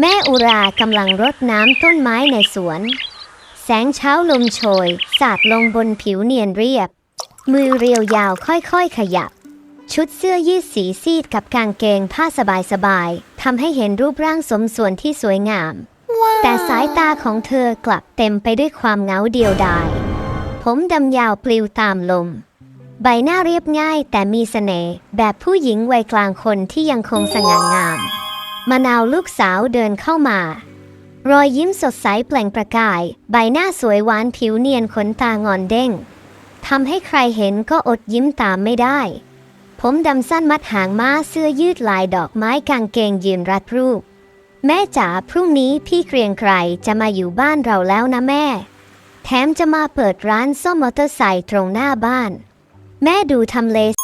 แม่อุรากำลังรดน้ำต้นไม้ในสวน แสงเช้าลมโชย สาดลงบนผิวเนียนเรียบ มือเรียวยาวค่อยๆขยับ ชุดเสื้อยืดสีซีดกับกางเกงผ้าสบายๆทำให้เห็นรูปร่างสมส่วนที่สวยงาม แต่สายตาของเธอกลับเต็มไปด้วยความเหงาเดียวดาย ผมดำยาวปลิวตามลม ใบหน้าเรียบง่ายแต่มีเสน่ห์แบบผู้หญิงวัยกลางคนที่ยังคงสง่างาม มะนาวลูกสาวเดินเข้ามา รอยยิ้มสดใสเปล่งประกาย ใบหน้าสวยหวานผิวเนียนขนตางอนเด้งทำให้ใครเห็นก็อดยิ้มตามไม่ได้ ผมดำสั้นมัดหางม้าเสื้อยืดลายดอกไม้กางเกงยืนรัดรูป แม่จ๋าพรุ่งนี้พี่เกรียงไกรจะมาอยู่บ้านเราแล้วนะแม่ แถมจะมาเปิดร้านซ่อมมอเตอร์ไซค์ตรงหน้าบ้าน แม่ดูทำเล